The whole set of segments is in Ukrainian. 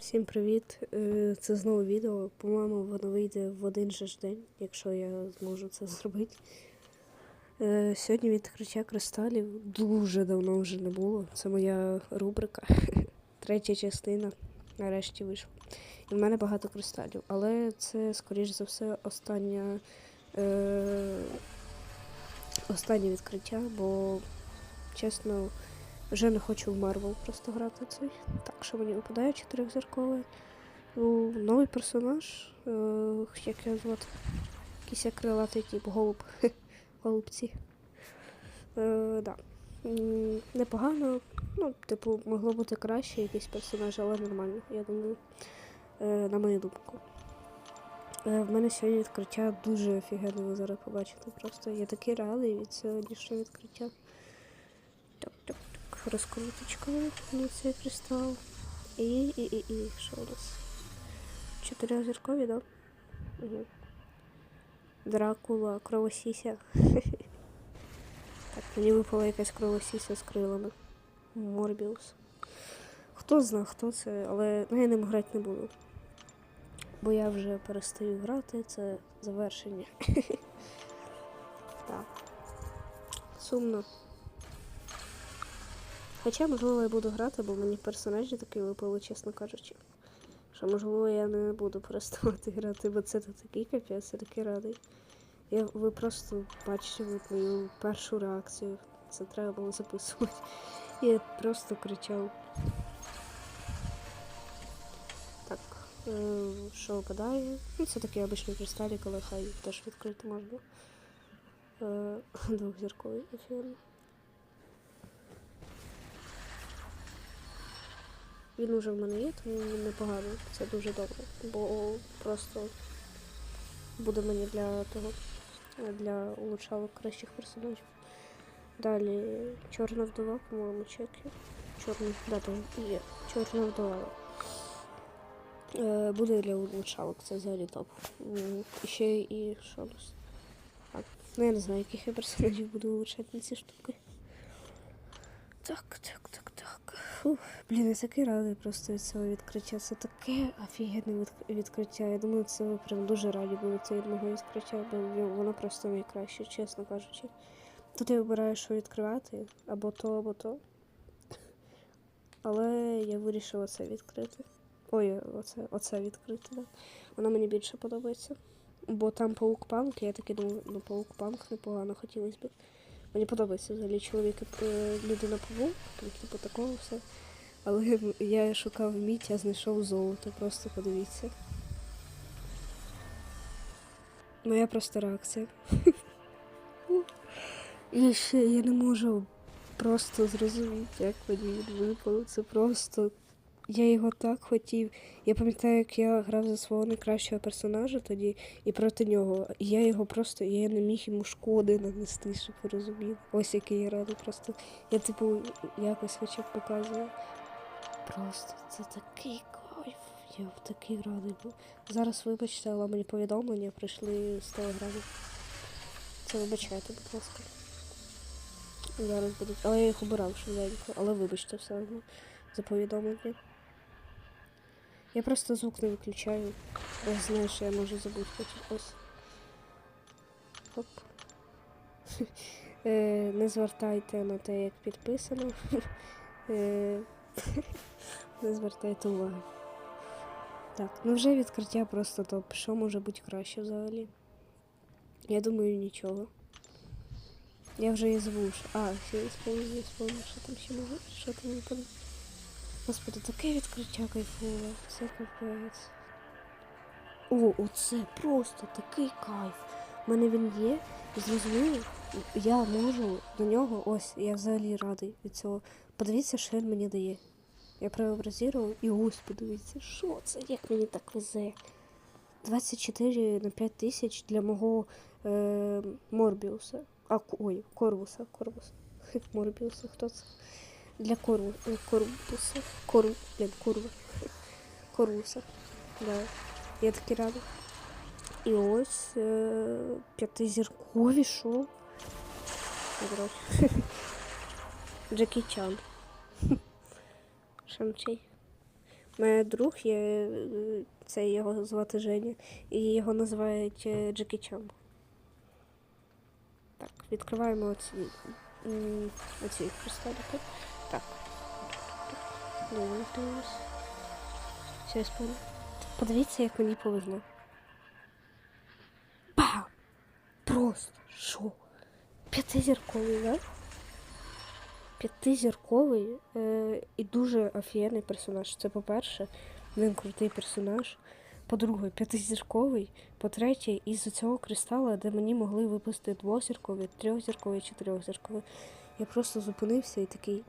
Всім привіт! Е, Це знову відео. По-моєму, воно вийде в один же ж день, якщо я зможу це зробити. Е, Сьогодні відкриття кристалів дуже давно вже не було. Це моя рубрика, третя частина. Нарешті вийшла. І в мене багато кристалів, але це, скоріш за все, остання, е, останнє відкриття, бо чесно. Вже не хочу в Марвел просто грати цей. Так, що мені випадає чотирьохзірковий. Ну, новий персонаж. Е, як його звати? Якийсь крилатий тип голуб. Голубці. Е, да. Непогано. Ну, типу, могло бути краще якийсь персонаж, але нормально, я думаю. Е, на мою думку. Е, в мене сьогодні відкриття дуже офігенно зараз побачите. Просто я такий радий від сьогоднішнього відкриття. Так, так, так, розкруточка на цей кристал. І, і, і, і, що у нас? Чотирьохзіркові, да? Угу. Дракула, кровосіся. Так, мені випала якась кровосіся з крилами. Морбіус. Хто знає, хто це, але ну, я ним грати не буду. Бо я вже перестаю грати, це завершення. Так. Сумно. Хоча, можливо, я буду грати, бо мені персонажі такі випали, чесно кажучи. Що, можливо, я не буду переставати грати, бо це такий капець, я такий радий. Я, ви просто бачили мою першу реакцію. Це треба було записувати. Я просто кричав. Так, е, що випадає? Ну, це такий обичний кристалік, але хай теж відкрити можна. Е, Двохзірковий ефірний. Він уже в мене є, тому непогано. Це дуже добре. Бо просто буде мені для того, для улучшалок кращих персонажів. Далі чорна вдова, по-моєму, чеки. Чорний, да, там є. Чорна вдова. Е, буде для улучшалок, це взагалі топ. Ще і що нас? Так, ну я не знаю, яких я персонажів буду улучшати на ці штуки. Так, так. Фух, блін, я такий радий просто від цього відкриття. Це таке офігенне відкриття. Я думаю, це ви прям дуже раді будете від мого відкриття, бо воно просто найкраще, чесно кажучи. Тут я вибираю, що відкривати, або то, або то. Але я вирішила це відкрити. Ой, оце, оце відкрити, да. Воно мені більше подобається. Бо там паук панк, я таки думаю, ну паук панк непогано хотілося б. Мені подобається взагалі чоловік і е, людина там, типу такого все. Але я шукав мідь, я знайшов золото, просто подивіться. Моя просто реакція. І ще я не можу просто зрозуміти, як мені випав. Це просто. Я його так хотів. Я пам'ятаю, як я грав за свого найкращого персонажа тоді і проти нього. І я його просто, я не міг йому шкоди нанести, щоб ви розуміли. Ось який я радий. Просто я, типу, якось хоча б показую. Просто це такий кайф. Я в такий радий був. Зараз, вибачте, але мені повідомлення прийшли з телеграму. Це вибачайте, будь ласка. Зараз будуть. Але я їх обирав швиденько, але вибачте все одно за повідомлення. Я просто звук не виключаю. Я знаю, що я можу забути. Ось. Хоп. Е, Не звертайте на те, як підписано. Е, Не звертайте уваги. Так, ну вже відкриття просто топ. Що може бути краще взагалі? Я думаю, нічого. Я вже і що... А, я сповню, сповню, що там ще може, що там випаде. Господи, таке відкриття кайфове. Це капець. О, оце просто такий кайф. У мене він є, зрозуміло, я можу до нього, ось, я взагалі радий від цього. Подивіться, що він мені дає. Я преобразував і ось подивіться, що це, як мені так везе. 24 на 5 тисяч для мого е, Морбіуса. А, ой, Корвуса, Корвуса. Морбіуса, хто це? Для Корву, е, Корвуса. Корв, блін, Корва. Корвуса. Да. Я таки рада. І ось е, п'ятизіркові. Добре. Джекі Чан. Шанчей. Мене друг є, е, це його звати Женя, і його називають е, Джекі Чан. Так, відкриваємо оці, оці кристалики. Так. Дивимось. Все, спомню. Подивіться, як мені повезло. Бам! Просто що? П'ятизірковий, да? П'ятизірковий е, і дуже офігенний персонаж. Це по-перше, він крутий персонаж. По-друге, п'ятизірковий. По-третє, із цього кристала, де мені могли випустити двозірковий, трьохзірковий чи трьохзірковий. Я просто зупинився і такий.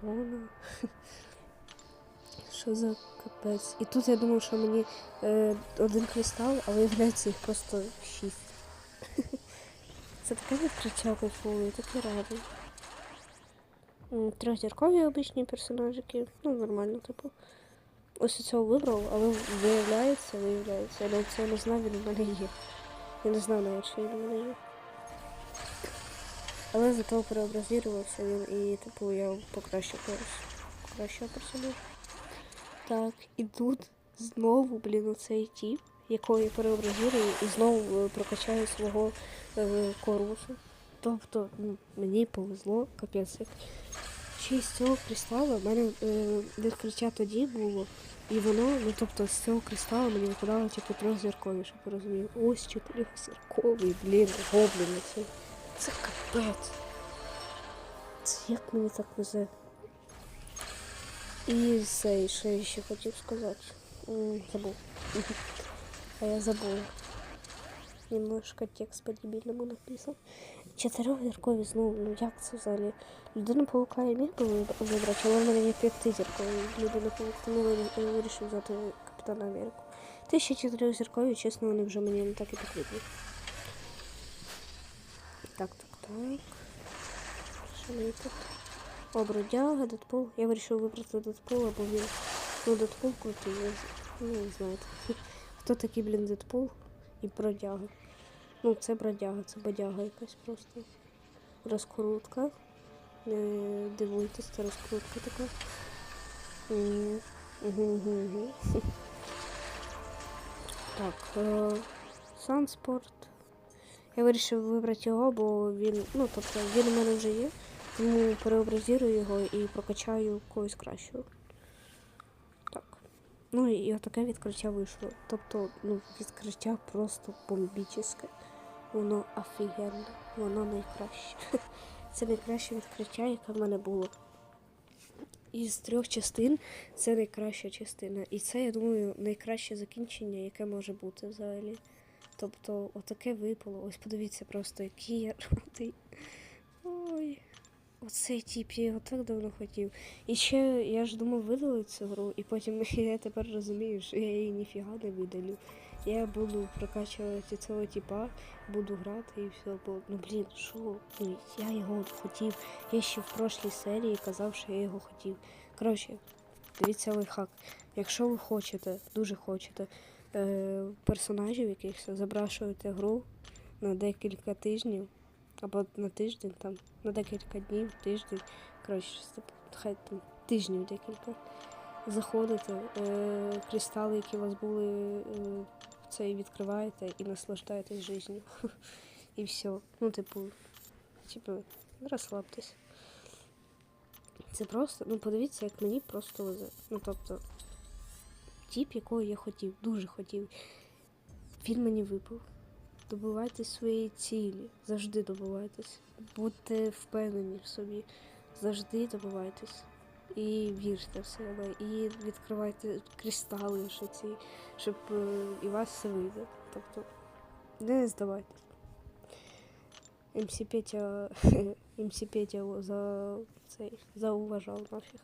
Що? на- Що за капець? І тут я думав, що мені е, один кристал, а виявляється їх просто шість. Це таке відкриття кайфове, я такий радий. Трьохзіркові обичні персонажики, ну нормально, типу. Ось цього вибрав, але виявляється, виявляється, навіть цього не знав, він в мене є. Я не знав навіть, що він в мене є. Але зато переобразувався він і, типу, я покращив. Покращив персонажа. Так, і тут знову, блін, оцей тіп, якого я переобразую, і знову е, прокачаю свого е, корусу. Тобто, мені повезло, капець. Ще з цього кристала в мене е, відкриття тоді було, і воно, ну тобто з цього кристала мені випадало тільки трьохзіркові, щоб ви розуміли. Ось чотирьохзірковий, блін, гоблін це. Це капець. Це як мені так везе. І цей, що я ще хотів сказати. Забув. А я забув. Немножко текст по-дебільному написан. Чотирьохзіркові знову, ну як це взагалі? Людину паука я міг би виб- вибрати, але в мене є п'ятизірковий людина паук, тому вирі- е, вирішив взяти Капітана Америку. Ти ще чотирьохзіркові, чесно, вони вже мені не так і потрібні. Так, так, так. Що мені тут? О, бродяга, Дедпул. Я вирішив вибрати Дедпула, бо він. Ну, Дедпул крутий, ну, ви знаєте. Хто такий, блін, Дедпул і бродяга? Ну, це бродяга, це бодяга якась просто. Розкрутка. Не дивуйтесь, це розкрутка така. Угу, угу. Так, е, Санспорт. Я вирішив вибрати його, бо він, ну, тобто, він у мене вже є, тому переобразую його і прокачаю когось кращого. Так. Ну і отаке відкриття вийшло. Тобто, ну, відкриття просто бомбічне. Воно офігенне, воно найкраще. Це найкраще відкриття, яке в мене було. Із трьох частин це найкраща частина. І це, я думаю, найкраще закінчення, яке може бути взагалі. Тобто, отаке випало. Ось подивіться просто, який я радий. Ой. Оцей тип, я його так давно хотів. І ще я ж думав видалити цю гру, і потім я тепер розумію, що я її ніфіга не видалю. Я буду прокачувати цього типа, буду грати і все. Бо, ну блін, що? Я його хотів. Я ще в прошлій серії казав, що я його хотів. Коротше, дивіться лайфхак. Якщо ви хочете, дуже хочете е, персонажів якихось, забрашуєте гру на декілька тижнів або на тиждень, там, на декілька днів, тиждень. Коротше, хай там тижнів декілька. Заходите, е, кристали, які у вас були, е, це відкриваєте і наслаждаєтесь життю. І все. Ну, типу, типу, розслабтесь. Це просто, ну подивіться, як мені просто. Ну, тобто, тіп, якого я хотів, дуже хотів. Він мені випав. Добивайтесь своєї цілі, завжди добивайтесь. Будьте впевнені в собі, завжди добивайтесь. І вірте в себе, і відкривайте кристали, що ці, щоб е, і вас все вийде. Тобто не здавайтесь. МС Петя, МС Петя за цей зауважав нафіг.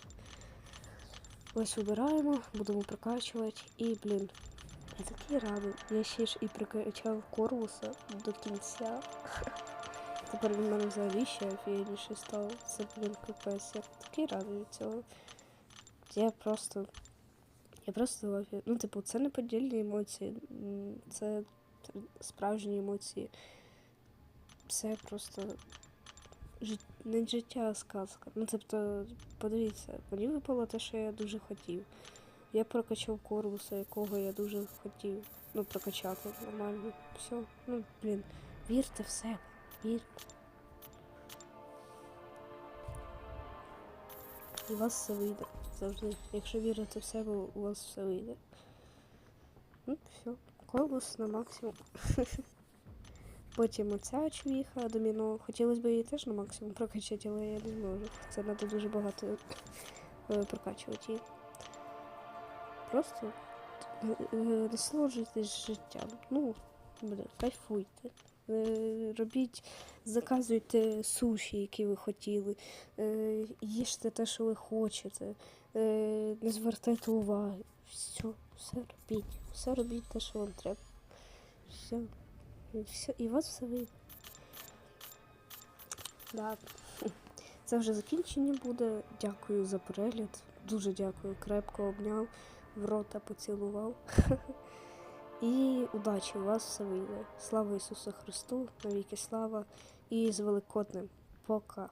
Ось вибираємо, будемо прокачувати і, блін, я такий радий. Я ще ж і прокачав Корвуса до кінця. Тепер він мене взагалі ще офігенніше став. Це, блін, капець. Я такий радий від цього. Я просто. Я просто офі- Ну, типу, це не подільні емоції. Це справжні емоції. Це просто жит... не життя, а сказка. Ну, тобто, подивіться, мені випало те, що я дуже хотів. Я прокачав корвуса, якого я дуже хотів. Ну, прокачати нормально. Все. Ну, блін, вірте в себе. Вірте. І у вас все вийде. Завжди. Якщо вірите в себе, у вас все вийде. Ну, все. Корвус на максимум. Потім оця чвіха, доміно. Хотілося б її теж на максимум прокачати, але я не можу. Це треба дуже багато е, прокачувати її. Просто е, е, насолоджуйтесь життям. Ну, блін, кайфуйте. Робіть, заказуйте суші, які ви хотіли. Їжте те, що ви хочете. Не звертайте уваги. Все, все робіть. Все робіть те, що вам треба. Все. І, все, і вас все вийде. Да. Це вже закінчення буде. Дякую за перегляд. Дуже дякую. Крепко обняв, в рота поцілував. І удачі, у вас все вийде. Слава Ісусу Христу, навіки слава і з Великоднем. Пока.